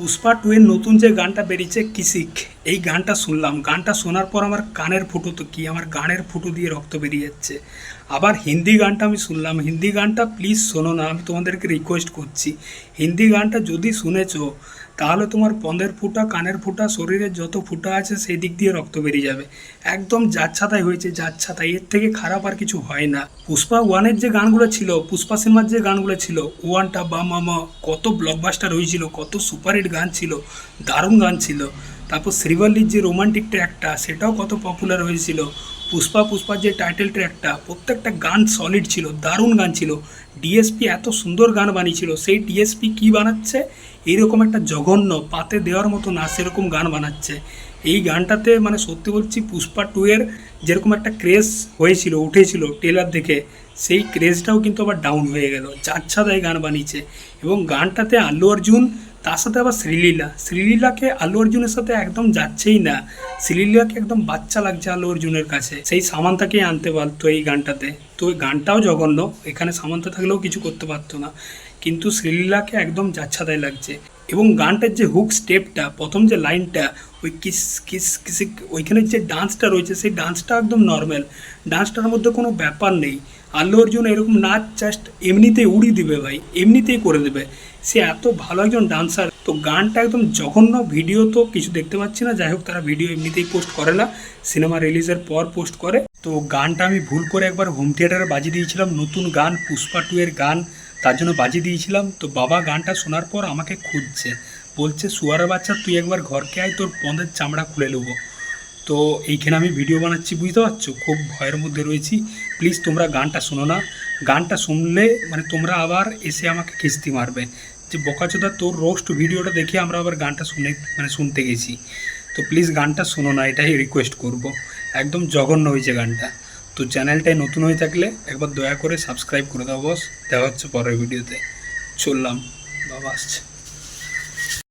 Pushpa two এর নতুন যে গানটা বেরিয়েছে কিসিক, এই গানটা শুনলাম। গানটা শোনার পর আমার কানের ফুটো তো কি, আমার গানের ফুটো দিয়ে রক্ত বেরিয়ে যাচ্ছে। আবার হিন্দি গানটা আমি শুনলাম। হিন্দি গানটা প্লিজ শোনো না, আমি তোমাদেরকে রিকোয়েস্ট করছি। হিন্দি গানটা যদি শুনেছো তাহলে তোমার পন্দের ফুটা, কানের ফুটা শরীরের যত ফুটা আছে সেই দিক দিয়ে রক্ত বেরিয়ে যাবে। একদম যাচ্ছাতাই হয়েছে যাচ্ছাতাই এর থেকে খারাপ আর কিছু হয় না। পুষ্পা ওয়ানের যে গানগুলো ছিল, পুষ্পা সিনেমার যে গানগুলো ছিল, ওয়ানটা বা মামা কত ব্লকবাস্টার হয়েছিল, কত সুপারহিট গান ছিল, দারুণ গান ছিল। তারপর শ্রীবল্লির যে রোমান্টিক ট্র্যাকটা সেটাও কত পপুলার হয়েছিল। পুষ্পা পুষ্পার যে টাইটেল ট্র্যাকটা প্রত্যেকটা গান সলিড ছিল, দারুণ গান ছিল। ডিএসপি এত সুন্দর গান বানিয়েছিল, সেই ডিএসপি কি বানাচ্ছে? এইরকম একটা জঘন্য, পাতে দেওয়ার মতো না সেরকম গান বানাচ্ছে। এই গানটাতে মানে সত্যি বলছি, পুষ্পা টু এর যেরকম একটা ক্রেজ হয়েছিল, উঠেছিল টেলার দেখে, সেই ক্রেজটাও কিন্তু আবার ডাউন হয়ে গেল। চাচ্ছাদায় গান বানিয়েছে। এবং গানটাতে আল্লু অর্জুন তার সাথে আবার শ্রীলীলা। শ্রীলীলাকে আল্লু অর্জুনের সাথে একদম যাচ্ছেই না। শ্রীলীলাকে একদম বাচ্চা লাগছে আলু অর্জুনের কাছে। সেই সামান্তাকেই আনতে পারতো এই গানটাতে। তো ওই গানটাও জঘন্য। এখানে সামান্তা থাকলেও কিছু করতে পারতো না। কিন্তু শ্রীলীলাকে একদম যাচ্ছাদায় লাগছে। এবং গানটার যে হুক স্টেপটা প্রথম যে লাইনটা ওই কিস কিস, কিসি, ওইখানে যে ডান্সটা রয়েছে, সেই ডান্সটা একদম নর্মাল ডান্সটার মধ্যে কোনো ব্যাপার নেই। আল্লু অর্জুন এরকম নাচ জাস্ট এমনিতেই উড়িয়ে দিবে ভাই, এমনিতেই করে দেবে। সে এত ভালো একজন ডান্সার তো গানটা একদম জঘন্য ভিডিও তো কিছু দেখতে পাচ্ছি না, যাই হোক তারা ভিডিও এমনিতেই পোস্ট করে না সিনেমা রিলিজের পর পোস্ট করে। তো গানটা আমি ভুল করে একবার হোম থিয়েটারে বাজিয়ে দিয়েছিলাম, নতুন গান, পুষ্পা টু এর গান, তার জন্য বাজিয়ে দিয়েছিলাম। তো বাবা গানটা শোনার পর আমাকে খুঁজছে, বলছে সুয়ারের বাচ্চা, তুই একবার ঘরকে আয়, তোর পন্দের চামড়া খুলে নেব। তো এইখানে আমি ভিডিও বানাচ্ছি, বুঝতে পারছ? খুব ভয়ের মধ্যে রয়েছি। প্লিজ তোমরা গানটা শোনো না। গানটা শুনলে মানে তোমরা আবার এসে আমাকে কিস্তি মারবে। যে বকাচোদা, তোর রোস্ট ভিডিওটা দেখে আমরা আবার গানটা শুনে মানে শুনতে গেছি। তো প্লিজ গানটা শোনো না, এটাই রিকোয়েস্ট করব। একদম জঘন্য হয়েছে গানটা। তো চ্যানেলটায় নতুন হয়ে থাকলে একবার দয়া করে সাবস্ক্রাইব করে দাও বস দেখা হচ্ছে পরের ভিডিওতে চললাম। বাবা আসছে।